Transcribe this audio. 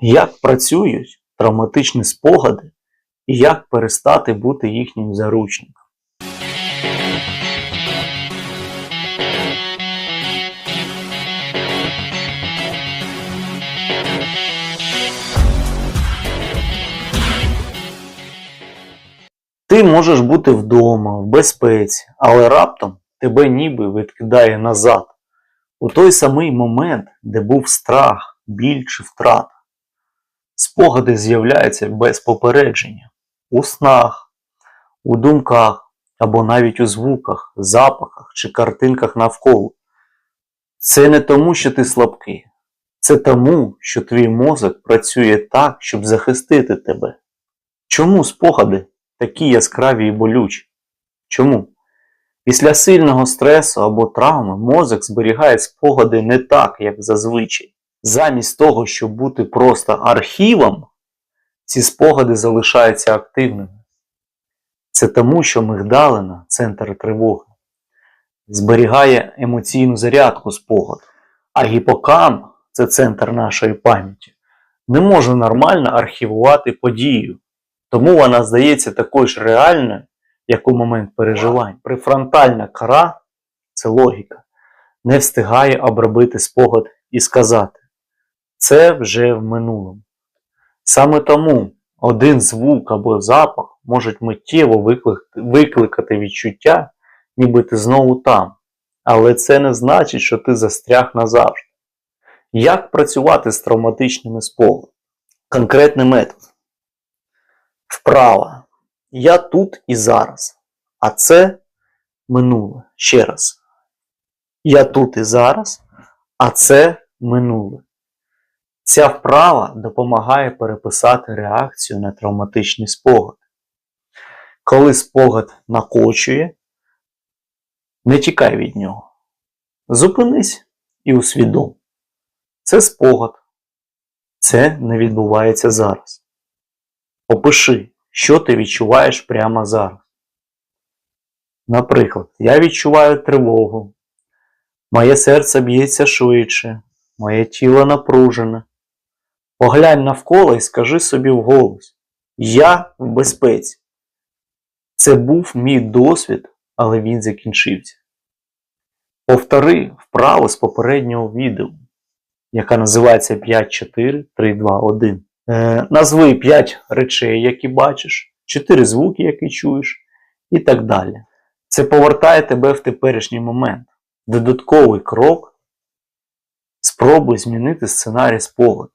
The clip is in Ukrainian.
Як працюють травматичні спогади і як перестати бути їхнім заручником? Ти можеш бути вдома, в безпеці, але раптом тебе ніби відкидає назад, у той самий момент, де був страх, біль чи втрата. Спогади з'являються без попередження у снах, у думках або навіть у звуках, запахах чи картинках навколо. Це не тому, що ти слабкий, це тому, що твій мозок працює так, щоб захистити тебе. Чому спогади такі яскраві і болючі? Чому? Після сильного стресу або травми мозок зберігає спогади не так, як зазвичай. Замість того, щоб бути просто архівом, ці спогади залишаються активними. Це тому, що мигдалина, центр тривоги, зберігає емоційну зарядку спогаду, а гіпокамп це центр нашої пам'яті, не може нормально архівувати подію, тому вона здається такою ж реальною, як у момент переживань. Префронтальна кора це логіка, не встигає обробити спогад і сказати. Це вже в минулому. Саме тому один звук або запах можуть миттєво викликати, відчуття, ніби ти знову там. Але це не значить, що ти застряг назавжди. Як працювати з травматичними спогадами? Конкретний метод. Вправа. Я тут і зараз. А це минуле. Ще раз. Я тут і зараз, а це минуле. Ця вправа допомагає переписати реакцію на травматичний спогад. Коли спогад накочує, не тікай від нього. Зупинись і усвідом. Це спогад. Це не відбувається зараз. Опиши, що ти відчуваєш прямо зараз. Наприклад, я відчуваю тривогу. Моє серце б'ється швидше, моє тіло напружене. Поглянь навколо і скажи собі вголос: Я в безпеці. Це був мій досвід, але він закінчився. Повтори вправу з попереднього відео, яка називається 5, 4, 3, 2, 1. Е, назви 5 речей, які бачиш, 4 звуки, які чуєш, і так далі. Це повертає тебе в теперішній момент. Додатковий крок спробуй змінити сценарій спогаду.